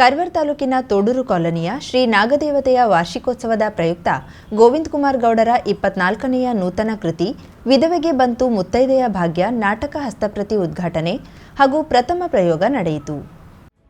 ಕರ್ವರ್ ತಾಲೂಕಿನ ತೋಡೂರು ಕಾಲೋನಿಯ ಶ್ರೀ ನಾಗದೇವತೆಯ ವಾರ್ಷಿಕೋತ್ಸವದ ಪ್ರಯುಕ್ತ ಗೋವಿಂದ್ ಕುಮಾರ್ ಗೌಡರ ಇಪ್ಪತ್ನಾಲ್ಕನೆಯ ನೂತನ ಕೃತಿ, ವಿಧವೆಗೆ ಬಂತು ಮುತ್ತೈದೆಯ ಭಾಗ್ಯ ನಾಟಕ ಹಸ್ತಪ್ರತಿ ಉದ್ಘಾಟನೆ ಹಾಗೂ ಪ್ರಥಮ ಪ್ರಯೋಗ ನಡೆಯಿತು.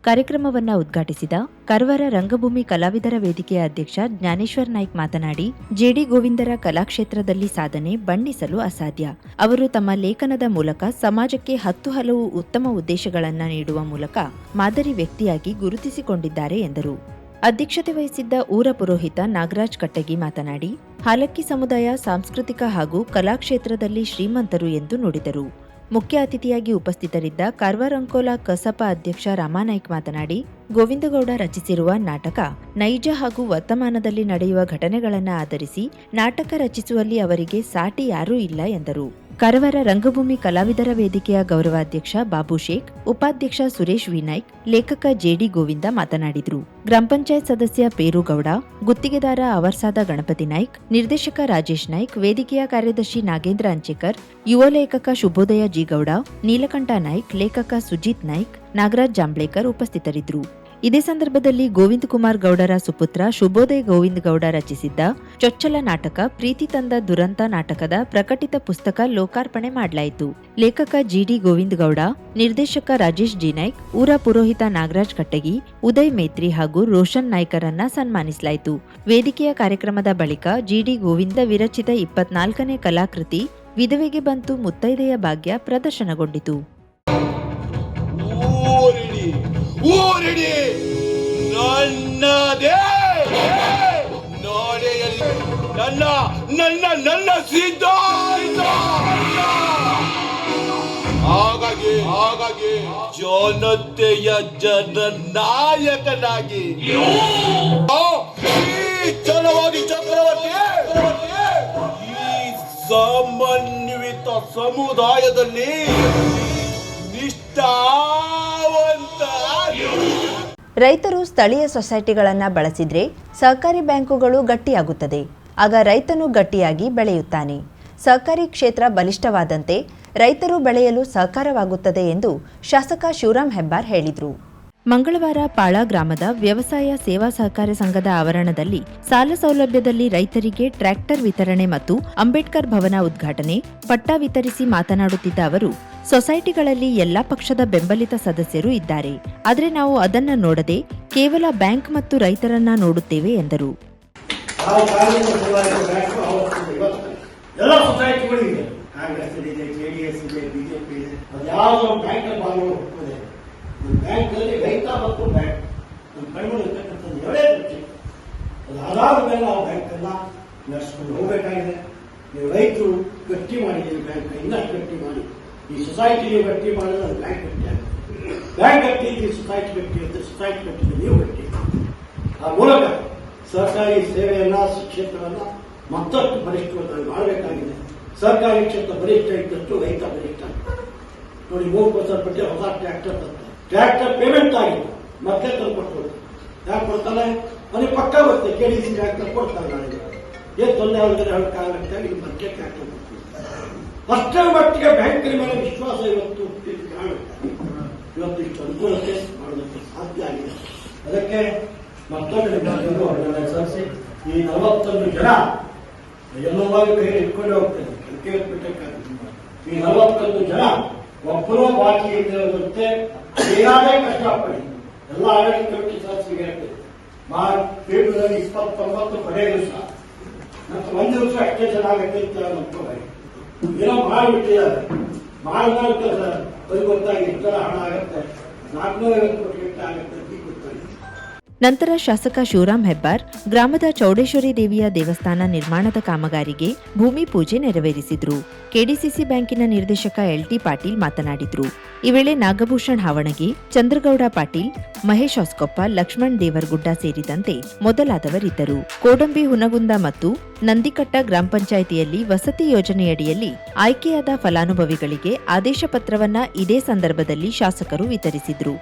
ಕಾರ್ಯಕ್ರಮವನ್ನು ಉದ್ಘಾಟಿಸಿದ ಕರ್ವರ ರಂಗಭೂಮಿ ಕಲಾವಿದರ ವೇದಿಕೆಯ ಅಧ್ಯಕ್ಷ ಜ್ಞಾನೇಶ್ವರ್ ನಾಯ್ಕ್ ಮಾತನಾಡಿ, ಜೆಡಿ ಗೋವಿಂದರ ಕಲಾಕ್ಷೇತ್ರದಲ್ಲಿ ಸಾಧನೆ ಬಣ್ಣಿಸಲು ಅಸಾಧ್ಯ. ಅವರು ತಮ್ಮ ಲೇಖನದ ಮೂಲಕ ಸಮಾಜಕ್ಕೆ ಹತ್ತು ಹಲವು ಉತ್ತಮ ಉದ್ದೇಶಗಳನ್ನು ನೀಡುವ ಮೂಲಕ ಮಾದರಿ ವ್ಯಕ್ತಿಯಾಗಿ ಗುರುತಿಸಿಕೊಂಡಿದ್ದಾರೆ ಎಂದರು. ಅಧ್ಯಕ್ಷತೆ ವಹಿಸಿದ್ದ ಊರ ಪುರೋಹಿತ ನಾಗರಾಜ್ ಕಟ್ಟಗಿ ಮಾತನಾಡಿ, ಹಾಲಕ್ಕಿ ಸಮುದಾಯ ಸಾಂಸ್ಕೃತಿಕ ಹಾಗೂ ಕಲಾಕ್ಷೇತ್ರದಲ್ಲಿ ಶ್ರೀಮಂತರು ಎಂದು ನುಡಿದರು. ಮುಖ್ಯ ಅತಿಥಿಯಾಗಿ ಉಪಸ್ಥಿತರಿದ್ದ ಕಾರ್ವಾರ್ ಅಂಕೋಲಾ ಕಸಪ ಅಧ್ಯಕ್ಷ ರಾಮಾನಾಯ್ಕ್ ಮಾತನಾಡಿ, ಗೋವಿಂದಗೌಡ ರಚಿಸಿರುವ ನಾಟಕ ನೈಜ ಹಾಗೂ ವರ್ತಮಾನದಲ್ಲಿ ನಡೆಯುವ ಘಟನೆಗಳನ್ನು ಆಧರಿಸಿ ನಾಟಕ ರಚಿಸುವಲ್ಲಿ ಅವರಿಗೆ ಸಾಟಿ ಯಾರೂ ಇಲ್ಲ ಎಂದರು. ಕರವರ ರಂಗಭೂಮಿ ಕಲಾವಿದರ ವೇದಿಕೆಯ ಗೌರವಾಧ್ಯಕ್ಷ ಬಾಬು ಶೇಖ್, ಉಪಾಧ್ಯಕ್ಷ ಸುರೇಶ್ ವಿನಾಯ್ಕ್ ಲೇಖಕ ಜೆಡಿ ಗೋವಿಂದ ಮಾತನಾಡಿದರು. ಗ್ರಾಮ ಪಂಚಾಯತ್ ಸದಸ್ಯ ಪೇರುಗೌಡ ಗುತ್ತಿಗೆದಾರ ಅವರ್ಸಾದ ಗಣಪತಿ ನಾಯ್ಕ್, ನಿರ್ದೇಶಕ ರಾಜೇಶ್ ನಾಯ್ಕ್, ವೇದಿಕೆಯ ಕಾರ್ಯದರ್ಶಿ ನಾಗೇಂದ್ರ ಅಂಚೇಕರ್, ಯುವ ಲೇಖಕ ಶುಭೋದಯ ಜಿಗೌಡ ನೀಲಕಂಠ ನಾಯ್ಕ್, ಲೇಖಕ ಸುಜಿತ್ ನಾಯ್ಕ್, ನಾಗರಾಜ್ ಜಾಂಬ್ಳೇಕರ್ ಉಪಸ್ಥಿತರಿದ್ದರು. ಇದೇ ಸಂದರ್ಭದಲ್ಲಿ ಗೋವಿಂದ ಕುಮಾರ್ ಗೌಡರ ಸುಪುತ್ರ ಶುಭೋದಯ ಗೋವಿಂದ್ ಗೌಡ ರಚಿಸಿದ್ದ ಚೊಚ್ಚಲ ನಾಟಕ, ಪ್ರೀತಿ ತಂದ ದುರಂತ ನಾಟಕದ ಪ್ರಕಟಿತ ಪುಸ್ತಕ ಲೋಕಾರ್ಪಣೆ ಮಾಡಲಾಯಿತು. ಲೇಖಕ ಜಿಡಿ ಗೋವಿಂದ ಗೌಡ, ನಿರ್ದೇಶಕ ರಾಜೇಶ್ ಜಿ. ನಾಯ್ಕ್ ಊರ ಪುರೋಹಿತ ನಾಗರಾಜ್ ಕಟ್ಟಗಿ, ಉದಯ್ ಮೇತ್ರಿ ಹಾಗೂ ರೋಷನ್ ನಾಯ್ಕರನ್ನ ಸನ್ಮಾನಿಸಲಾಯಿತು. ವೇದಿಕೆಯ ಕಾರ್ಯಕ್ರಮದ ಬಳಿಕ ಜಿಡಿ ಗೋವಿಂದ ವಿರಚಿತ ಇಪ್ಪತ್ನಾಲ್ಕನೇ ಕಲಾಕೃತಿ, ವಿಧವೆಗೆ ಬಂತು ಮುತ್ತೈದೆಯ ಭಾಗ್ಯ ಪ್ರದರ್ಶನಗೊಂಡಿತು. ಊರಿಡಿ. ನನ್ನದೇ. ನನ್ನ ನನ್ನ ನನ್ನ ಸಿದ್ಧ ಹಾಗಾಗಿ ಹಾಗಾಗಿ ಜನತೆಯ ಜನ ನಾಯಕನಾಗಿ. ಆ, ಈ ಜನವಾದಿ ಚಕ್ರವರ್ತಿ ಈ ಸಮನ್ವಿತ ಸಮುದಾಯದಲ್ಲಿ ರೈತರು ಸ್ಥಳೀಯ ಸೊಸೈಟಿಗಳನ್ನು ಬಳಸಿದರೆ ಸಹಕಾರಿ ಬ್ಯಾಂಕುಗಳು ಗಟ್ಟಿಯಾಗುತ್ತದೆ. ಆಗ ರೈತನು ಗಟ್ಟಿಯಾಗಿ ಬೆಳೆಯುತ್ತಾನೆ. ಸಹಕಾರಿ ಕ್ಷೇತ್ರ ಬಲಿಷ್ಠವಾದಂತೆ ರೈತರು ಬೆಳೆಯಲು ಸಹಕಾರವಾಗುತ್ತದೆ ಎಂದು ಶಾಸಕ ಶಿವರಾಂ ಹೆಬ್ಬಾರ್ ಹೇಳಿದರು. ಮಂಗಳವಾರ ಪಾಳ ಗ್ರಾಮದ ವ್ಯವಸಾಯ ಸೇವಾ ಸಹಕಾರ ಸಂಘದ ಆವರಣದಲ್ಲಿ ಸಾಲ ಸೌಲಭ್ಯದಲ್ಲಿ ರೈತರಿಗೆ ಟ್ರ್ಯಾಕ್ಟರ್ ವಿತರಣೆ ಮತ್ತು ಅಂಬೇಡ್ಕರ್ ಭವನ ಉದ್ಘಾಟನೆ, ಪಟ್ಟ ವಿತರಿಸಿ ಮಾತನಾಡುತ್ತಿದ್ದ ಅವರು, ಸೊಸೈಟಿಗಳಲ್ಲಿ ಎಲ್ಲಾ ಪಕ್ಷದ ಬೆಂಬಲಿತ ಸದಸ್ಯರು ಇದ್ದಾರೆ. ಆದರೆ ನಾವು ಅದನ್ನ ನೋಡದೆ ಕೇವಲ ಬ್ಯಾಂಕ್ ಮತ್ತು ರೈತರನ್ನ ನೋಡುತ್ತೇವೆ ಎಂದರು. ಬ್ಯಾಂಕ್ ಅಲ್ಲಿ ರೈತ ಮತ್ತು ಬ್ಯಾಂಕ್ ನಮ್ಮ ಕಣ್ಮುಂದೆ ಇರ್ತಕ್ಕಂಥದ್ದು ಎರಡೇ ಅದಾದ ಮೇಲೆ ಆ ಬ್ಯಾಂಕ್ ಎಲ್ಲ ನಡೆಸ್ಕೊಂಡು ಹೋಗ್ಬೇಕಾಗಿದೆ. ನೀವು ರೈತರು ಗಟ್ಟಿ ಮಾಡಿದ್ದೀರಿ ಬ್ಯಾಂಕ್ ಇನ್ನಷ್ಟು ಗಟ್ಟಿ ಮಾಡಿ, ಈ ಸೊಸೈಟಿಗೆ ಗಟ್ಟಿ ಮಾಡಿದ್ರೆ ಅದು ಬ್ಯಾಂಕ್ ಗಟ್ಟಿ ಆಗುತ್ತೆ. ಬ್ಯಾಂಕ್ ಗಟ್ಟಿ ಈ ಸೊಸೈಟಿ ಗಟ್ಟಿ ಇರುತ್ತೆ ಸೊಸೈಟಿ ಗಟ್ಟಿ ನೀವು ಗಟ್ಟಿ ಆ ಮೂಲಕ ಸರ್ಕಾರಿ ಸೇವೆಯನ್ನ ಕ್ಷೇತ್ರವನ್ನ ಮತ್ತಷ್ಟು ಬಲಿಷ್ಠವಾಗಿ ಮಾಡಬೇಕಾಗಿದೆ. ಸರ್ಕಾರಿ ಕ್ಷೇತ್ರ ಬಲಿಷ್ಠ ಇದ್ದಷ್ಟು ರೈತ ಬಲಿಷ್ಠ. ನೋಡಿ ಮೂರು ಪರ್ಸೆಂಟ್ ಬಟ್ಟೆ ಹೊಸ ಟ್ರ್ಯಾಕ್ಟರ್ ಬರ್ತದೆ ಟ್ರ್ಯಾಕ್ಟರ್ ಪೇಮೆಂಟ್ ಆಗಿಲ್ಲ ಮತ್ತೆ ತಂದು ಕೊಟ್ಕೊಡ್ತಾರೆ ಯಾಕೆ ಕೊಡ್ತಾನೆ? ನನಗೆ ಪಕ್ಕ ಬರುತ್ತೆ. ಕೆ ಡಿ ಸಿ ಟ್ರ್ಯಾಕ್ಟರ್ ಕೊಡ್ತಾರೆ ನಾಳೆ ಏನು ತೊಂದರೆ ಆಗುತ್ತೆ ಹೇಳಕ್ಕಾಗತ್ತೆ ಇಲ್ಲಿ ಮತ್ತೆ ಟ್ರ್ಯಾಕ್ಟರ್ ಅಷ್ಟರ ಮಟ್ಟಿಗೆ ಬ್ಯಾಂಕಿನ ಮೇಲೆ ವಿಶ್ವಾಸ ಇವತ್ತು ಇವತ್ತು ಇಷ್ಟು ಅನುಕೂಲತೆ ಮಾಡೋದಕ್ಕೆ ಸಾಧ್ಯ ಆಗಿದೆ. ಅದಕ್ಕೆ ಮತ್ತೊಂದು ಸರಿಸಿ ಈ ನಲವತ್ತೊಂದು ಜನ ಎಲ್ಲವಾಗಿ ಕೈ ಇಟ್ಕೊಂಡು ಹೋಗ್ತೇನೆ ಈ ನಲವತ್ತೊಂದು ಜನ ಒಬ್ಬರೂ ಬಾಕಿ ಇಲ್ಲದಂತೆ ಏನಾದೇ ಕಷ್ಟಪಡಿ ಎಲ್ಲ ಆಡಳಿತ ಸಿಗುತ್ತೆ ಮಾರ್ಚ್ ಪೀಠದಲ್ಲಿ ಇಪ್ಪತ್ತೊಂಬತ್ತು ಪಡೆಯಲು ಸಹ ಮತ್ತು ಒಂದು ದಿವಸ ಅಷ್ಟೇ ಚೆನ್ನಾಗತ್ತೆ ಅಂತ ನಂಬ್ಕೋಬೇಡಿ ಏನೋ ಮಾಡಿಬಿಟ್ಟಿದ್ದಾರೆ ಮಾಡಿದ ಕೆಲಸ ಅದು ಗೊತ್ತಾಗಿ ಇಷ್ಟರ ಹಣ ಆಗುತ್ತೆ. ನಾಲ್ಕುನೂರ ಐವತ್ತು ಕೋಟಿ ಆಗತ್ತೆ. ನಂತರ ಶಾಸಕ ಶಿವರಾಮ್ ಹೆಬ್ಬಾರ್ ಗ್ರಾಮದ ಚೌಡೇಶ್ವರಿ ದೇವಿಯ ದೇವಸ್ಥಾನ ನಿರ್ಮಾಣದ ಕಾಮಗಾರಿಗೆ ಭೂಮಿ ಪೂಜೆ ನೆರವೇರಿಸಿದ್ರು. ಕೆಡಿಸಿಸಿ ಬ್ಯಾಂಕಿನ ನಿರ್ದೇಶಕ ಎಲ್ಟಿ ಪಾಟೀಲ್ ಮಾತನಾಡಿದ್ರು. ಈ ವೇಳೆ ನಾಗಭೂಷಣ್ ಹಾವಣಗಿ, ಚಂದ್ರಗೌಡ ಪಾಟೀಲ್, ಮಹೇಶ್ ಹೊಸ್ಕೊಪ್ಪ, ಲಕ್ಷ್ಮಣ್ ದೇವರಗುಡ್ಡ ಸೇರಿದಂತೆ ಮೊದಲಾದವರಿದ್ದರು. ಕೋಡಂಬಿ ಹುನಗುಂದ ಮತ್ತು ನಂದಿಕಟ್ಟ ಗ್ರಾಮ ಪಂಚಾಯಿತಿಯಲ್ಲಿ ವಸತಿ ಯೋಜನೆಯಡಿಯಲ್ಲಿ ಆಯ್ಕೆಯಾದ ಫಲಾನುಭವಿಗಳಿಗೆ ಆದೇಶ ಪತ್ರವನ್ನ ಇದೇ ಸಂದರ್ಭದಲ್ಲಿ ಶಾಸಕರು ವಿತರಿಸಿದ್ರು.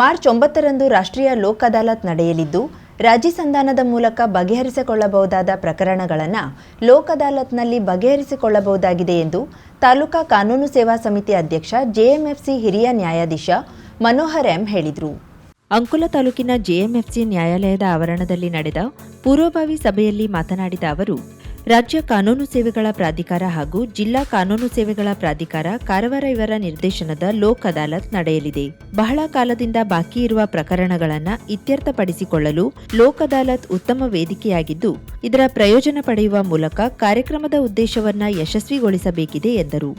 ಮಾರ್ಚ್ ಒಂಬತ್ತರಂದು ರಾಷ್ಟ್ರೀಯ ಲೋಕ್ ಅದಾಲತ್ ನಡೆಯಲಿದ್ದು, ರಾಜಿ ಸಂಧಾನದ ಮೂಲಕ ಬಗೆಹರಿಸಿಕೊಳ್ಳಬಹುದಾದ ಪ್ರಕರಣಗಳನ್ನು ಲೋಕ್ ಅದಾಲತ್ನಲ್ಲಿ ಬಗೆಹರಿಸಿಕೊಳ್ಳಬಹುದಾಗಿದೆ ಎಂದು ತಾಲೂಕಾ ಕಾನೂನು ಸೇವಾ ಸಮಿತಿ ಅಧ್ಯಕ್ಷ ಜೆಎಂಎಫ್ಸಿ ಹಿರಿಯ ನ್ಯಾಯಾಧೀಶ ಮನೋಹರ್ ಎಂ ಹೇಳಿದರು. ಅಂಕೋಲ ತಾಲೂಕಿನ ಜೆಎಂಎಫ್ಸಿ ನ್ಯಾಯಾಲಯದ ಆವರಣದಲ್ಲಿ ನಡೆದ ಪೂರ್ವಭಾವಿ ಸಭೆಯಲ್ಲಿ ಮಾತನಾಡಿದ ಅವರು ರಾಜ್ಯ ಕಾನೂನು ಸೇವೆಗಳ ಪ್ರಾಧಿಕಾರ ಹಾಗೂ ಜಿಲ್ಲಾ ಕಾನೂನು ಸೇವೆಗಳ ಪ್ರಾಧಿಕಾರ ಕಾರವಾರ ಇವರ ನಿರ್ದೇಶನದ ಲೋಕ್ ಅದಾಲತ್ ನಡೆಯಲಿದೆ. ಬಹಳ ಕಾಲದಿಂದ ಬಾಕಿ ಇರುವ ಪ್ರಕರಣಗಳನ್ನು ಇತ್ಯರ್ಥಪಡಿಸಿಕೊಳ್ಳಲು ಲೋಕ್ ಅದಾಲತ್ ಉತ್ತಮ ವೇದಿಕೆಯಾಗಿದ್ದು, ಇದರ ಪ್ರಯೋಜನ ಪಡೆಯುವ ಮೂಲಕ ಕಾರ್ಯಕ್ರಮದ ಉದ್ದೇಶವನ್ನು ಯಶಸ್ವಿಗೊಳಿಸಬೇಕಿದೆ ಎಂದರು.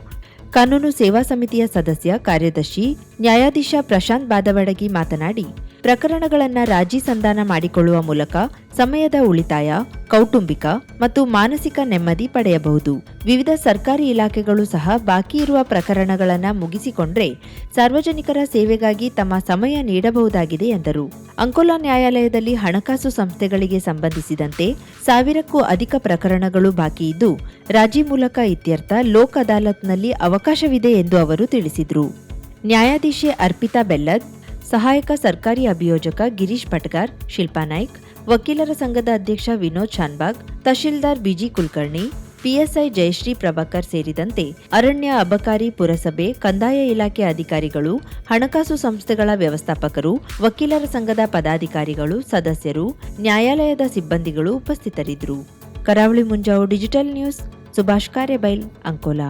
ಕಾನೂನು ಸೇವಾ ಸಮಿತಿಯ ಸದಸ್ಯ ಕಾರ್ಯದರ್ಶಿ ನ್ಯಾಯಾಧೀಶ ಪ್ರಶಾಂತ್ ಬಾದವಡಗಿ ಮಾತನಾಡಿ, ಪ್ರಕರಣಗಳನ್ನು ರಾಜಿ ಸಂಧಾನ ಮಾಡಿಕೊಳ್ಳುವ ಮೂಲಕ ಸಮಯದ ಉಳಿತಾಯ, ಕೌಟುಂಬಿಕ ಮತ್ತು ಮಾನಸಿಕ ನೆಮ್ಮದಿ ಪಡೆಯಬಹುದು. ವಿವಿಧ ಸರ್ಕಾರಿ ಇಲಾಖೆಗಳು ಸಹ ಬಾಕಿ ಇರುವ ಪ್ರಕರಣಗಳನ್ನು ಮುಗಿಸಿಕೊಂಡ್ರೆ ಸಾರ್ವಜನಿಕರ ಸೇವೆಗಾಗಿ ತಮ್ಮ ಸಮಯ ನೀಡಬಹುದಾಗಿದೆ ಎಂದರು. ಅಂಕೋಲಾ ನ್ಯಾಯಾಲಯದಲ್ಲಿ ಹಣಕಾಸು ಸಂಸ್ಥೆಗಳಿಗೆ ಸಂಬಂಧಿಸಿದಂತೆ ಸಾವಿರಕ್ಕೂ ಅಧಿಕ ಪ್ರಕರಣಗಳು ಬಾಕಿ ಇದ್ದು, ರಾಜಿ ಮೂಲಕ ಇತ್ಯರ್ಥ ಲೋಕ್ ಅದಾಲತ್ನಲ್ಲಿ ಅವಕಾಶವಿದೆ ಎಂದು ಅವರು ತಿಳಿಸಿದರು. ನ್ಯಾಯಾಧೀಶೆ ಅರ್ಪಿತಾ ಬೆಲ್ಲದ್, ಸಹಾಯಕ ಸರ್ಕಾರಿ ಅಭಿಯೋಜಕ ಗಿರೀಶ್ ಭಟ್ಗಾರ್, ಶಿಲ್ಪಾ ನಾಯ್ಕ್, ವಕೀಲರ ಸಂಘದ ಅಧ್ಯಕ್ಷ ವಿನೋದ್ ಶಾನ್ಬಾಗ್, ತಹಶೀಲ್ದಾರ್ ಬಿಜಿ ಕುಲಕರ್ಣಿ, ಪಿಎಸ್ಐ ಜಯಶ್ರೀ ಪ್ರಭಾಕರ್ ಸೇರಿದಂತೆ ಅರಣ್ಯ ಅಬಕಾರಿ ಪುರಸಭೆ, ಕಂದಾಯ ಇಲಾಖೆ ಅಧಿಕಾರಿಗಳು, ಹಣಕಾಸು ಸಂಸ್ಥೆಗಳ ವ್ಯವಸ್ಥಾಪಕರು, ವಕೀಲರ ಸಂಘದ ಪದಾಧಿಕಾರಿಗಳು, ಸದಸ್ಯರು, ನ್ಯಾಯಾಲಯದ ಸಿಬ್ಬಂದಿಗಳು ಉಪಸ್ಥಿತರಿದ್ದರು. Karavali Munjavu digital news, Subhash Karyabail, Ankola.